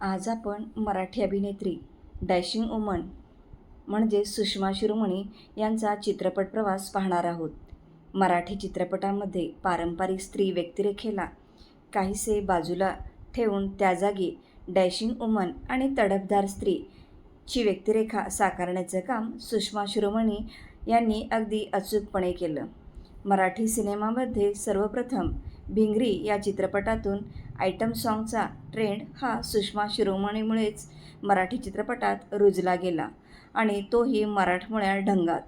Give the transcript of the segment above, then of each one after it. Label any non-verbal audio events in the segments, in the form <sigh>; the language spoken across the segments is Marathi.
आज आपण मराठी अभिनेत्री डॅशिंग वुमन म्हणजे सुषमा शिरोमणी यांचा चित्रपट प्रवास पाहणार आहोत. मराठी चित्रपटामध्ये पारंपरिक स्त्री व्यक्तिरेखेला काहीसे बाजूला ठेवून त्या जागी डॅशिंग वुमन आणि तडफदार स्त्री ची व्यक्तिरेखा साकारण्याचं काम सुषमा शिरोमणी यांनी अगदी अचूकपणे केलं. मराठी सिनेमामध्ये सर्वप्रथम भिंगरी या चित्रपटातून आयटम सॉन्गचा ट्रेंड हा सुषमा शिरोमणीमुळेच मराठी चित्रपटात रुजला गेला आणि तोही मराठमोळ्या ढंगात.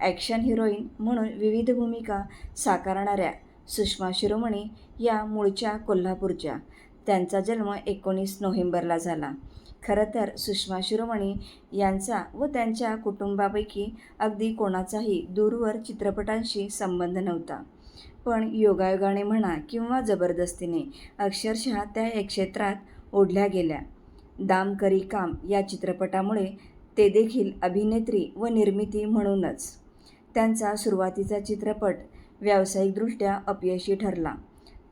ॲक्शन हिरोईन म्हणून विविध भूमिका साकारणाऱ्या सुषमा शिरोमणी या मूळच्या कोल्हापूरच्या. त्यांचा जन्म एकोणीस नोव्हेंबरला झाला. खरं तर सुषमा शिरोमणी यांचा व त्यांच्या कुटुंबापैकी अगदी कोणाचाही दूरवर चित्रपटांशी संबंध नव्हता. पण योगायोगाने म्हणा किंवा जबरदस्तीने अक्षरशः त्या या क्षेत्रात ओढल्या गेल्या. दाम करी काम या चित्रपटामुळे ते देखील अभिनेत्री व निर्मिती म्हणूनच. त्यांचा सुरुवातीचा चित्रपट व्यावसायिकदृष्ट्या अपयशी ठरला.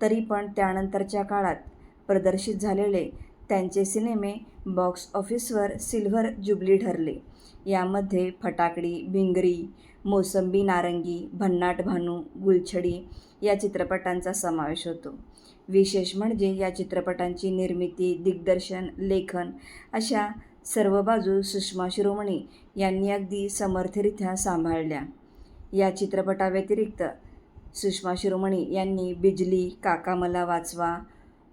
तरी पण त्यानंतरच्या काळात प्रदर्शित झालेले त्यांचे सिनेमे बॉक्स ऑफिसवर सिल्व्हर जुबली ठरले. यामध्ये फटाकडी भिंगरी मोसंबी नारंगी भन्नाट भानू गुलछडी या चित्रपटांचा समावेश होतो. विशेष म्हणजे या चित्रपटांची निर्मिती दिग्दर्शन लेखन अशा सर्व बाजू सुषमा शिरोमणी यांनी अगदी समर्थरित्या सांभाळल्या. या चित्रपटाव्यतिरिक्त सुषमा शिरोमणी यांनी बिजली काका मला वाचवा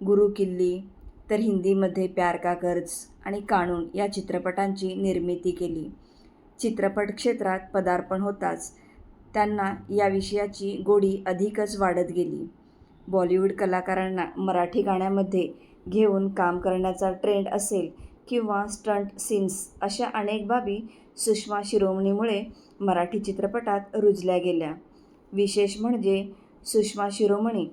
गुरु किल्ली तर हिंदीमध्ये प्यार का कर्ज आणि कानून या चित्रपटांची निर्मिती केली. चित्रपट क्षेत्रात पदार्पण होताच त्यांना या विषयाची गोडी अधिकच वाढत गेली. बॉलिवूड कलाकारांना मराठी गाण्यामध्ये घेऊन काम करण्याचा ट्रेंड असेल किंवा स्टंट सीन्स अशा अनेक बाबी सुषमा शिरोमणीमुळे मराठी चित्रपटात रुजल्या गेल्या. विशेष म्हणजे सुषमा शिरोमणी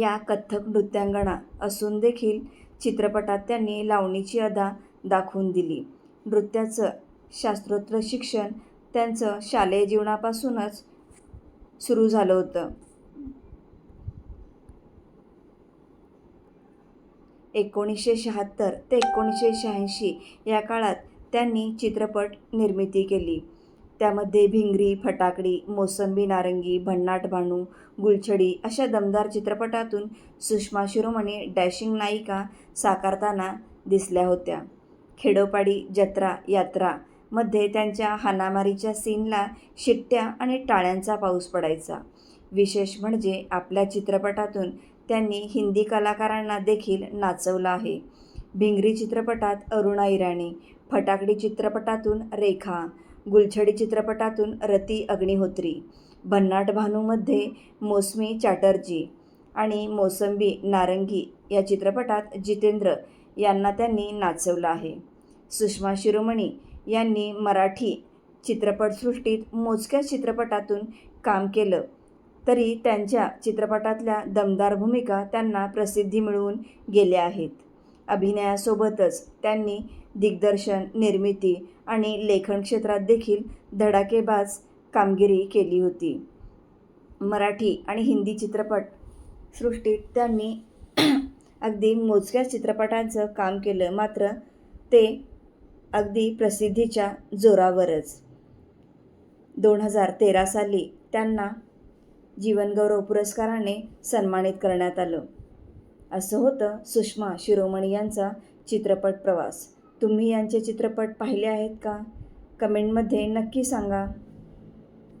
या कथ्थक नृत्यांगणा असून देखील चित्रपटात त्यांनी लावणीची अदा दाखवून दिली. नृत्याचं शास्त्रोत्तर शिक्षण त्यांचं शालेय जीवनापासूनच सुरू झालं होतं. एकोणीसशे शहात्तर ते एकोणीसशे शहाऐंशी या काळात त्यांनी चित्रपट निर्मिती केली. त्यामध्ये भिंगरी फटाकडी मोसंबी नारंगी भन्नाट भानू गुलछडी अशा दमदार चित्रपटातून सुषमा शिरोमणी डॅशिंग नायिका साकारताना दिसल्या होत्या. खेडोपाडी जत्रा यात्रा मध्ये त्यांच्या हानामारीच्या सीनला शिट्ट्या आणि टाळ्यांचा पाऊस पडायचा. विशेष म्हणजे आपल्या चित्रपटातून त्यांनी हिंदी कलाकारांना देखील नाचवलं आहे. भिंगरी चित्रपटात अरुणा इराणी फटाकडी चित्रपटातून रेखा गुलछडी चित्रपटातून रती अग्निहोत्री भन्नाट भानूमध्ये मोसमी चॅटर्जी आणि मोसंबी नारंगी या चित्रपटात जितेंद्र यांना त्यांनी नाचवलं आहे. सुषमा शिरोमणी यांनी मराठी चित्रपटसृष्टीत मोजक्या चित्रपटातून काम केलं तरी त्यांच्या चित्रपटातल्या दमदार भूमिका त्यांना प्रसिद्धी मिळवून गेल्या आहेत. अभिनयासोबतच त्यांनी दिग्दर्शन निर्मिती आणि लेखन क्षेत्रात देखील धडाकेबाज कामगिरी केली होती. मराठी आणि हिंदी चित्रपट सृष्टीत त्यांनी <clears throat> अगदी मोजक्या चित्रपटांचं काम केलं मात्र ते अगदी प्रसिद्धीच्या जोरावरच. दोन हजार तेरा साली त्यांना जीवनगौरव पुरस्काराने सन्मानित करण्यात आलं. असं होतं सुषमा शिरोमणी यांचा चित्रपट प्रवास. तुम्ही यांचे चित्रपट पाहिले आहेत का? कमेंटमध्ये नक्की सांगा.